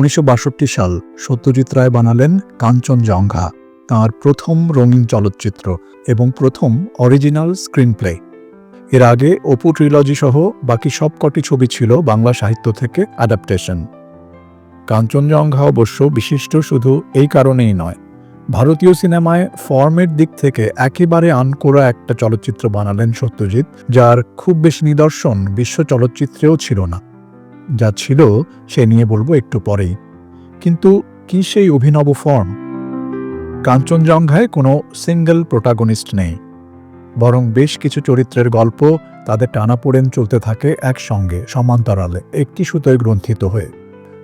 উনিশশো বাষট্টি সাল সত্যজিৎ রায় বানালেন কাঞ্চনজঙ্ঘা, তাঁর প্রথম রঙিন চলচ্চিত্র এবং প্রথম অরিজিনাল স্ক্রিনপ্লে। এর আগে অপু ট্রিলজি সহ বাকি সবকটি ছবি ছিল বাংলা সাহিত্য থেকে অ্যাডাপ্টেশন কাঞ্চনজঙ্ঘা অবশ্য বিশিষ্ট শুধু এই কারণেই নয়, ভারতীয় সিনেমায় ফর্মের দিক থেকে একেবারে আনকোরা একটা চলচ্চিত্র বানালেন সত্যজিৎ, যার খুব বেশি নিদর্শন বিশ্ব চলচ্চিত্রেও ছিল না। যা ছিল সে নিয়ে বলব একটু পরেই। কিন্তু কি সেই অভিনব ফর্ম কাঞ্চনজঙ্ঘায় কোনো সিঙ্গেল প্রোটাগনিস্ট নেই। বরং বেশ কিছু চরিত্রের গল্প তাদের টানাপোড়েন চলতে থাকে একসঙ্গে, সমান্তরালে, একটি সুতোয় গ্রন্থিত হয়ে।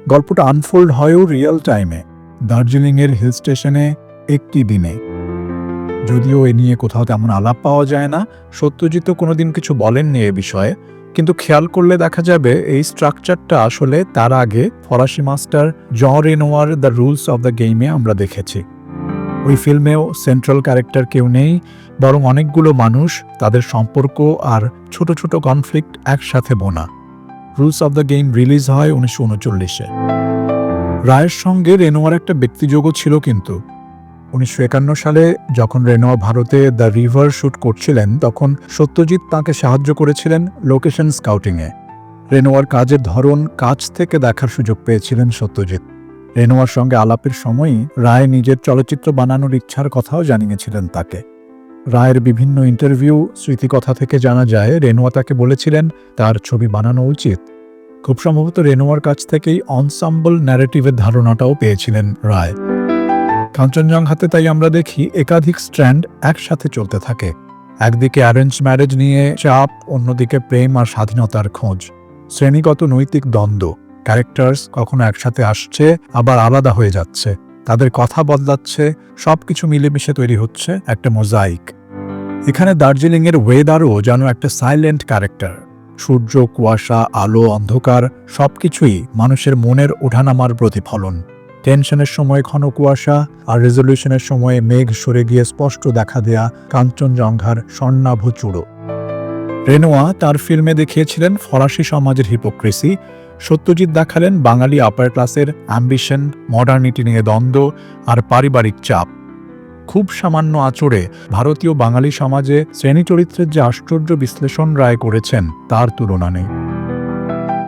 গল্পটা আনফোল্ড হয়ও রিয়েল টাইমে দার্জিলিংয়ের হিল স্টেশনে একটি দিনে। যদিও এ নিয়ে কোথাও তেমন আলাপ পাওয়া যায় না, সত্যজিৎ কোনোদিন কিছু বলেননি এ বিষয়ে। কিন্তু খেয়াল করলে দেখা যাবে এই স্ট্রাকচারটা আসলে তার আগে ফরাসি মাস্টার জ Renoir the rules of the গেমে আমরা দেখেছি। ওই ফিল্মেও সেন্ট্রাল ক্যারেক্টার কেউ নেই, বরং অনেকগুলো মানুষ, তাদের সম্পর্ক আর ছোট ছোট কনফ্লিক্ট একসাথে বোনা। Rules of the game release হয় উনিশশো উনচল্লিশে। রায়ের সঙ্গে রেনোয়ার একটা ব্যক্তিযোগও ছিল কিন্তু। উনিশশো একান্ন সালে যখন রেনোয়া ভারতে দ্য রিভার শ্যুট করছিলেন, তখন সত্যজিৎ তাকে সাহায্য করেছিলেন লোকেশন স্কাউটিংয়ে। রেনোয়ার কাজের ধরন কাছ থেকে দেখার সুযোগ পেয়েছিলেন সত্যজিৎ। রেনোয়ার সঙ্গে আলাপের সময়ই রায় নিজের চলচ্চিত্র বানানোর ইচ্ছার কথাও জানিয়েছিলেন তাকে। রায়ের বিভিন্ন ইন্টারভিউ, স্মৃতিকথা থেকে জানা যায়, রেনোয়া তাকে বলেছিলেন, তার ছবি বানানো উচিত। খুব সম্ভবত রেনোয়ার কাছ থেকেই অনসাম্বল ন্যারেটিভের ধারণাটাও পেয়েছিলেন রায়। কাঞ্চনজঙ্ঘাতে তাই আমরা দেখি একাধিক স্ট্র্যান্ড একসাথে চলতে থাকে। একদিকে অ্যারেঞ্জ ম্যারেজ নিয়ে চাপ, অন্যদিকে প্রেম আর স্বাধীনতার খোঁজ। শ্রেণীগত নৈতিক দ্বন্দ্ব। ক্যারেক্টার্স কখনো একসাথে আসছে, আবার আলাদা হয়ে যাচ্ছে। তাদের কথা বদলাচ্ছে, সবকিছু মিলেমিশে তৈরি হচ্ছে একটা মোজাইক। এখানে দার্জিলিংয়ের ওয়েদারও যেন একটা সাইলেন্ট ক্যারেক্টার। সূর্য, কুয়াশা, আলো, অন্ধকার, সবকিছুই মানুষের মনের ওঠানামার প্রতিফলন। টেনশনের সময় ঘন কুয়াশা আর রেজলিউশনের সময়ে মেঘ সরে গিয়ে স্পষ্ট দেখা দেয়া কাঞ্চনজঙ্ঘার স্বর্ণাভ চূড়ো। রেনোয়া তার ফিল্মে দেখিয়েছিলেন ফরাসি সমাজের হিপোক্রেসি সত্যজিৎ দেখালেন বাঙালি আপার ক্লাসের অ্যাম্বিশন মডার্নিটি নিয়ে দ্বন্দ্ব আর পারিবারিক চাপ। খুব সামান্য আচরে ভারতীয় বাঙালি সমাজে শ্রেণি চরিত্রের যে আশ্চর্য বিশ্লেষণ রায় করেছেন তার তুলনা নেই।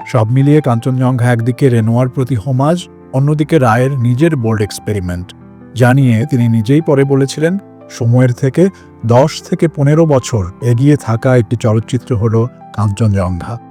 সব মিলিয়ে কাঞ্চনজঙ্ঘা একদিকে রেনোয়ার প্রতি হোমাজ অন্যদিকে রায়ের নিজের বোল্ড এক্সপেরিমেন্ট জানিয়ে তিনি নিজেই পরে বলেছিলেন, সময়ের থেকে দশ থেকে পনেরো বছর এগিয়ে থাকা একটি চলচ্চিত্র হল কাঞ্চনজঙ্ঘা।